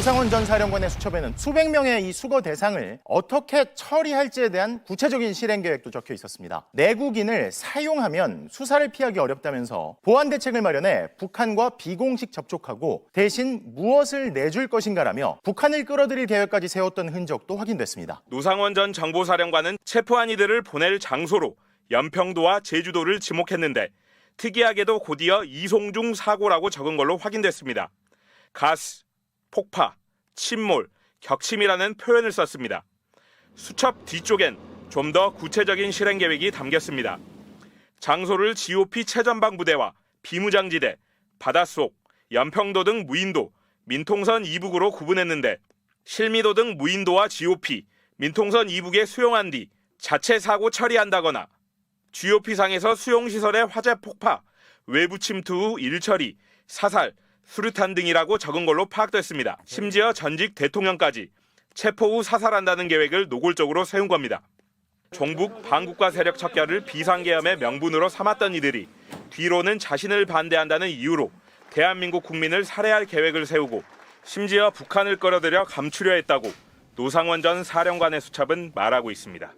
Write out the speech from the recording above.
노상원 전 사령관의 수첩에는 수백 명의 이 수거 대상을 어떻게 처리할지에 대한 구체적인 실행 계획도 적혀 있었습니다. 내국인을 사용하면 수사를 피하기 어렵다면서 보안 대책을 마련해 북한과 비공식 접촉하고 대신 무엇을 내줄 것인가라며 북한을 끌어들일 계획까지 세웠던 흔적도 확인됐습니다. 노상원 전 정보사령관은 체포한 이들을 보낼 장소로 연평도와 제주도를 지목했는데 특이하게도 곧이어 이송중 사고라고 적은 걸로 확인됐습니다. 가스, 폭파, 침몰, 격침이라는 표현을 썼습니다. 수첩 뒤쪽엔 좀 더 구체적인 실행 계획이 담겼습니다. 장소를 GOP 최전방 부대와 비무장지대, 바닷속, 연평도 등 무인도, 민통선 이북으로 구분했는데 실미도 등 무인도와 GOP, 민통선 이북에 수용한 뒤 자체 사고 처리한다거나 GOP상에서 수용시설의 화재 폭파, 외부 침투 후 일처리, 사살, 수류탄 등이라고 적은 걸로 파악됐습니다. 심지어 전직 대통령까지 체포 후 사살한다는 계획을 노골적으로 세운 겁니다. 종북 반국가 세력 척결을 비상계엄의 명분으로 삼았던 이들이 뒤로는 자신을 반대한다는 이유로 대한민국 국민을 살해할 계획을 세우고 심지어 북한을 끌어들여 감추려 했다고 노상원 전 사령관의 수첩은 말하고 있습니다.